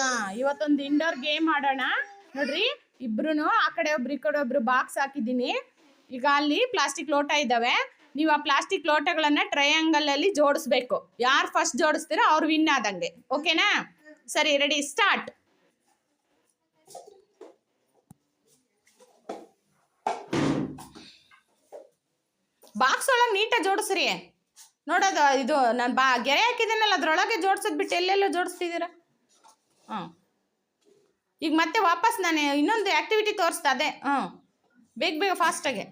ಹಾ ಇವತ್ತೊಂದು indoor game ಆಡೋಣ. ನೋಡ್ರಿ ಇಬ್ರು ಆ ಕಡೆ ಒಬ್ರು, ಈ ಕಡೆ ಒಬ್ರು ಬಾಕ್ಸ್ ಹಾಕಿದ್ದೀನಿ. ಈಗ ಅಲ್ಲಿ ಪ್ಲಾಸ್ಟಿಕ್ ಲೋಟ ಇದ್ದಾವೆ ನೀವು ಆ ಪ್ಲಾಸ್ಟಿಕ್ ಲೋಟಗಳನ್ನ ಟ್ರಯಾಂಗಲ್ ಅಲ್ಲಿ ಜೋಡಿಸ್ಬೇಕು. ಯಾರು ಫಸ್ಟ್ ಜೋಡಿಸ್ತೀರೋ ಅವ್ರು ವಿನ್ ಆದಂಗೆ. ಓಕೆನಾ ಸರಿ ರೆಡಿ ಸ್ಟಾರ್ಟ್ ಬಾಕ್ಸ್ ಒಳಗೆ ನೀಟಾಗಿ ಜೋಡಿಸ್ರಿ. ನೋಡೋದು, ಇದು, ನಾನು ಬಾ, ಗೆರೆ ಹಾಕಿದ್ದೀನಲ್ಲ, ಅದ್ರೊಳಗೆ ಜೋಡ್ಸೋದು ಬಿಟ್ಟು ಎಲ್ಲೆಲ್ಲೋ ಜೋಡಿಸ್ತಿದ್ದೀರಾ? ಹಾಂ ಈಗ ಮತ್ತೆ ವಾಪಸ್ ನಾನು ಇನ್ನೊಂದು ಆ್ಯಕ್ಟಿವಿಟಿ ತೋರಿಸ್ತಾ, ಅದೇ. ಹಾಂ ಬೇಗ ಬೇಗ ಫಾಸ್ಟಾಗೆ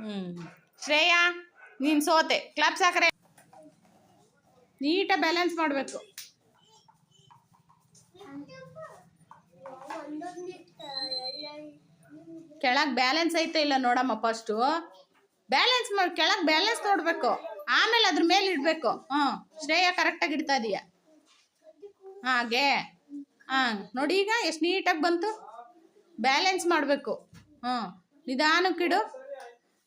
ಹ್ಞೂ. ಶ್ರೇಯಾ, ನೀನು ಸೋತೆ. ಕ್ಲಾಪ್ಸ್ ಹಾಕ್ರೆ ನೀಟಾಗಿ ಬ್ಯಾಲೆನ್ಸ್ ಮಾಡಬೇಕು. ಕೆಳಗೆ ಬ್ಯಾಲೆನ್ಸ್ ಐತೆ ಇಲ್ಲ ನೋಡಮ್ಮ ಫಸ್ಟು ಬ್ಯಾಲೆನ್ಸ್ ಮಾಡಿ ಕೆಳಗೆ ಬ್ಯಾಲೆನ್ಸ್ ನೋಡಬೇಕು. ಆಮೇಲೆ ಅದ್ರ ಮೇಲೆ ಇಡಬೇಕು. ಹ್ಞೂ. ಶ್ರೇಯ ಕರೆಕ್ಟಾಗಿ ಇಡ್ತಾ ಇದೀಯ. ಹಾಗೆ. ಹಾಂ, ನೋಡಿ ಈಗ ಎಷ್ಟು ನೀಟಾಗಿ ಬಂತು. ಬ್ಯಾಲೆನ್ಸ್ ಮಾಡಬೇಕು. ಹ್ಞೂ. ನಿಧಾನಕ್ಕಿಡು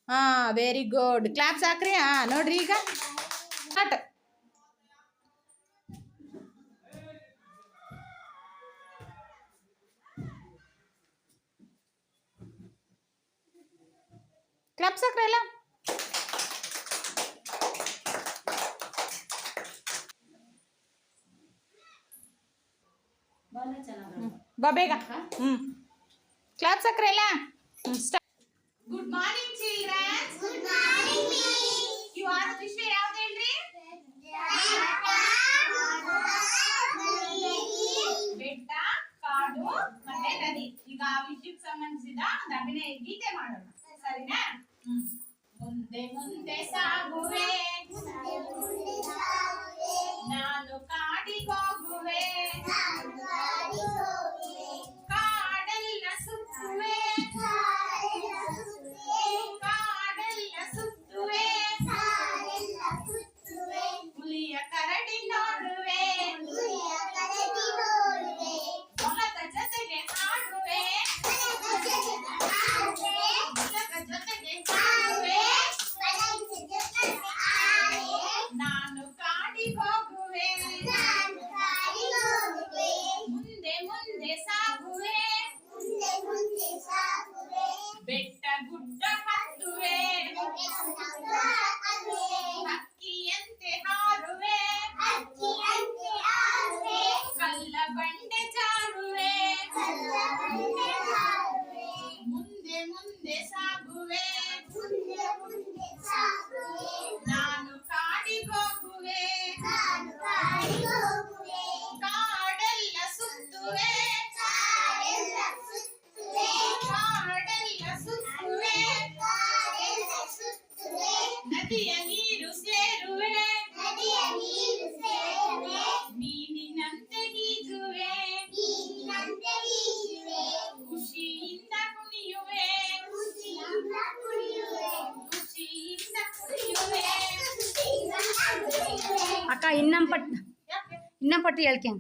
ಹಾಂ ವೆರಿ ಗುಡ್ ಕ್ಲಾಪ್ಸ್ ಹಾಕ್ರಿ. ಹಾಂ, ನೋಡ್ರಿ ಈಗ. ಸ್ಟಾರ್ಟ್ ಕ್ಲಾಪ್ಸ್ ಹಾಕ್ರಿ ಎಲ್ಲ. ಬಾ ಬೇಗ. ಹ್ಞೂ ಕ್ಲಾಸ್ ಹಾಕ್ರಿ ಎಲ್ಲ? Good morning childrens Good morning, Miss. Your ವಿಷಯ ಯಾವ್ದು ಹೇಳ್ರಿ? ಬೆಟ್ಟ ಕಾಡು ಮತ್ತೆ ನದಿ. ಈಗ ಆ ವಿಷಯಕ್ಕೆ ಸಂಬಂಧಿಸಿದ ಒಂದು ಅಭಿನಯ ಗೀತೆ ಮಾಡೋಣ. ಸರಿನಾ. ಮುಂದೆ ಮುಂದೆ ಸಾಗುವೆ. ನದಿಯ ನೀರು ಸೇರುವೆ ಮೀನಿನಂತೆ ಗೀಜುವೆ ಖುಷಿಯಿಂದ ಕುಣಿಯುವೆ ಖುಷಿಯಿಂದ ಕುಣಿಯುವೆ ಅಕ್ಕ ಇನ್ನೊಂದು ಪಟ್ ಯಾಕೆ ಇನ್ನೊಂದು ಪಟ್ಟಿ ಹೇಳ್ತೀನಿ